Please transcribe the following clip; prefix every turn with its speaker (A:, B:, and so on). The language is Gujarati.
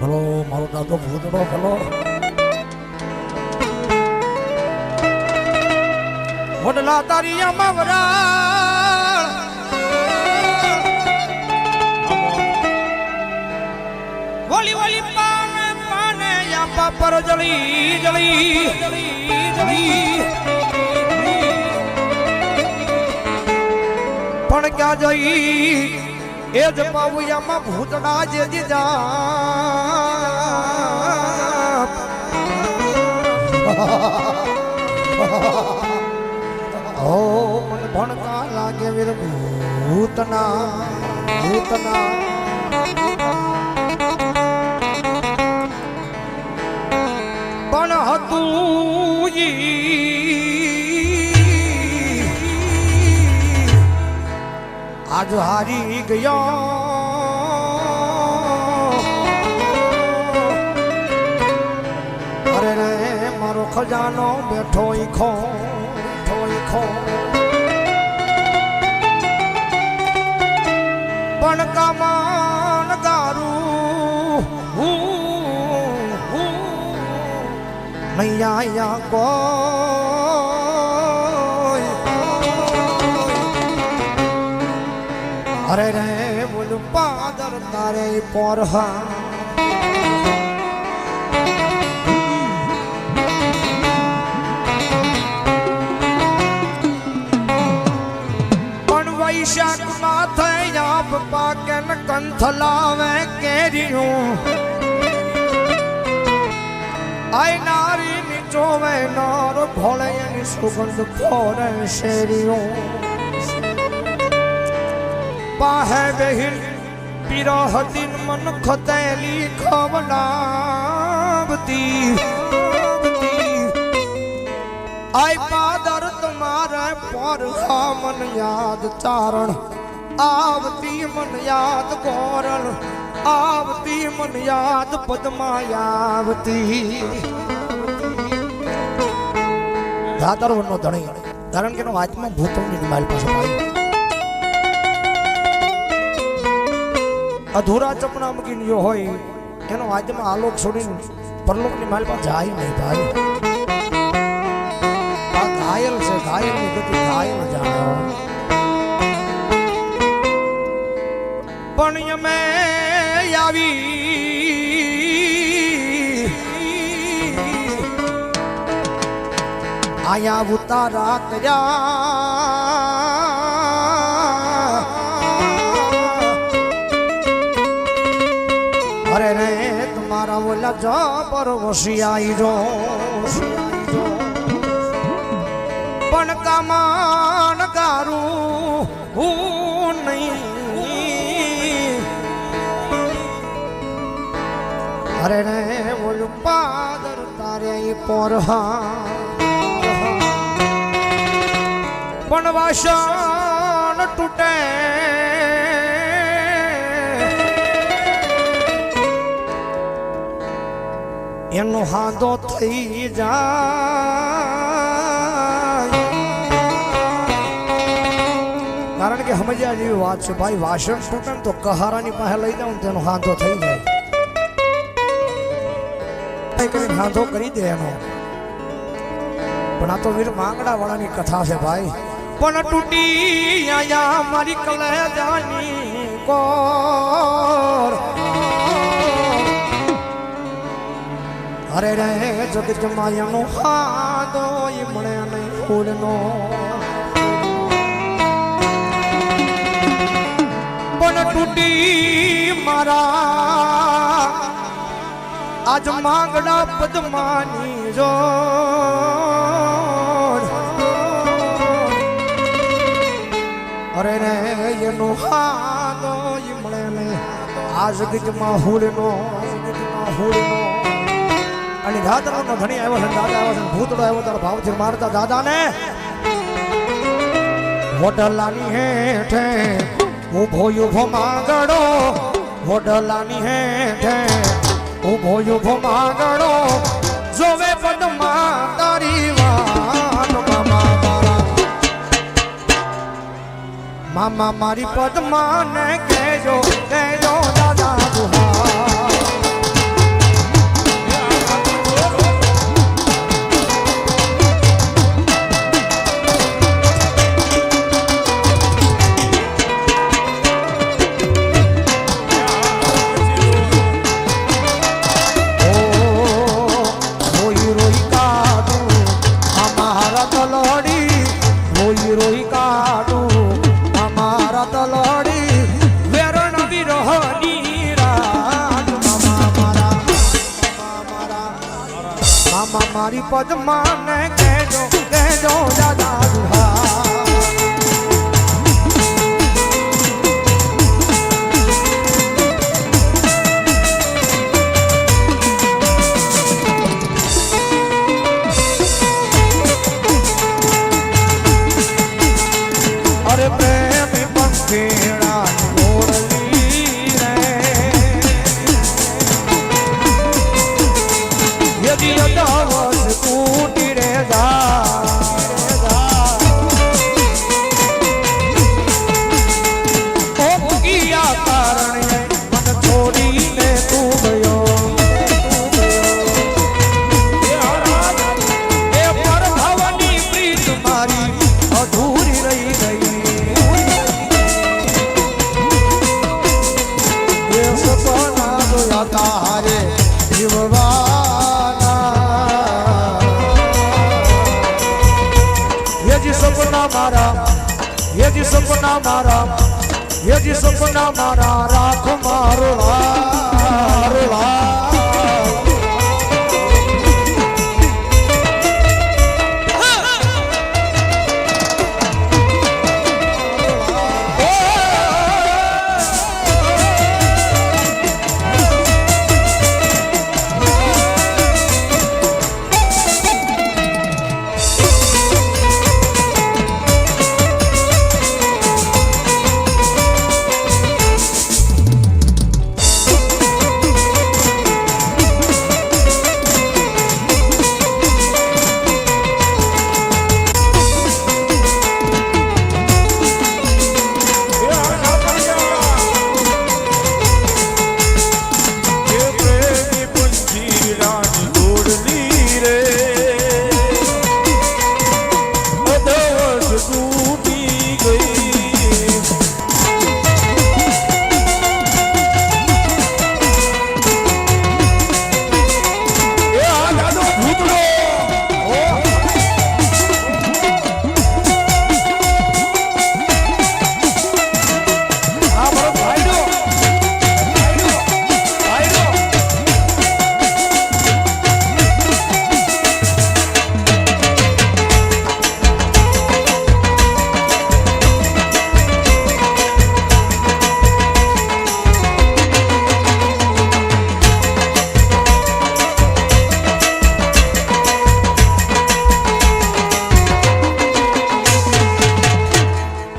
A: ભલો, મારો દાદો ભૂતડો ભલો. વડલા તારી અમાવરા વોલી વોલી, પાને પાને યા પર જળી જળી જળી. પણ ક્યાં જઈ એ જ પાવુયામાં ભૂતડા જે દીધા ઓ મન ભણકા લાગે વીર ભૂતના ભૂતના. પણ હતું ઈ આજ હારી ગયો. અરે રે, મારો ખજાનો બેઠો ખો ખો પણ કામાન ગારું, હું હું નહીં અરે રે બોલ પાદર તારે પોરહા પણ વૈશાખ માં થઈ આપ પાકે ને કંથ લાવે કેરીયું આય નારી ની જોવે નાર ભોળે એની સુગંધ ફોરે શેરીયું પાહે બેહીન પીરો હદીન મન ખતેલી ખવડાવતી આય પાદર તમારે પર મન યાદ ચારણ આવતી મન યાદ ગોરલ આવતી મન યાદ પદમા આવતી દાદર વનનો ધણી કારણ કે એનો આત્મા ભૂતોની મારી પાસે પાઈ અધૂરા ચપણા મૂકીને જો હોય, એનો આજમાં આલોક છોડીને પરલોકની માલ પાસે જાય નહીં ભાઈ. ઘાયલ છે, ઘાયલની ગતિ ઘાયલ જાણે. પણ અમે આવી આયા ઉતારા કર્યા. જબર વસિયાઈ જો પણ કમાન ગારું હું નહીં અરે ઓલું પાદર તારે પોરહા પણ વાસણ તૂટે એનો હાદો થઈ જાય કારણ કે સમજ્યા જેવી વાત છે ભાઈ વાસણ તૂટે ને તો કહારાની પાસે લઈ જાવ ને તેનો હાંધો થઈ જાય કઈ કરીને હાંધો કરી દે એનો પણ આ તો વીર માંગડા વાળાની કથા છે ભાઈ પણ તૂટી આયા મારી કલેજાની કોર અરે રે જગત માયાનો હાદો એ મળે નહીં ફૂલનો. પણ તૂટી મારા આજ માંગડા પદ્માની જો અરે રે, એનો હાદો ઈ મળે ને આ જગતમાં હુડનો જગતમાં હુડનો અને દાદાનો ધણી આવ્યો છે દાદા આવ્યો છે, ભૂતડો આવ્યો, તારો ભાવથી મારતા દાદાને. વડલાની હેઠે ઊભો ઊભો માંગડો, વડલાની હેઠે ઊભો ઊભો માંગડો. જોવે પદમાં તારી વાત, મામા મારા. મામા મારી પદમાને કહેજો કહેજો મારી પદમાં ને કહેજો કહેજો દાદા દુહા યદિ અદાવસ કૂટી રે સપના મારા એ જે સપના મારા એ જે સપના મારા રાખ મારો હાર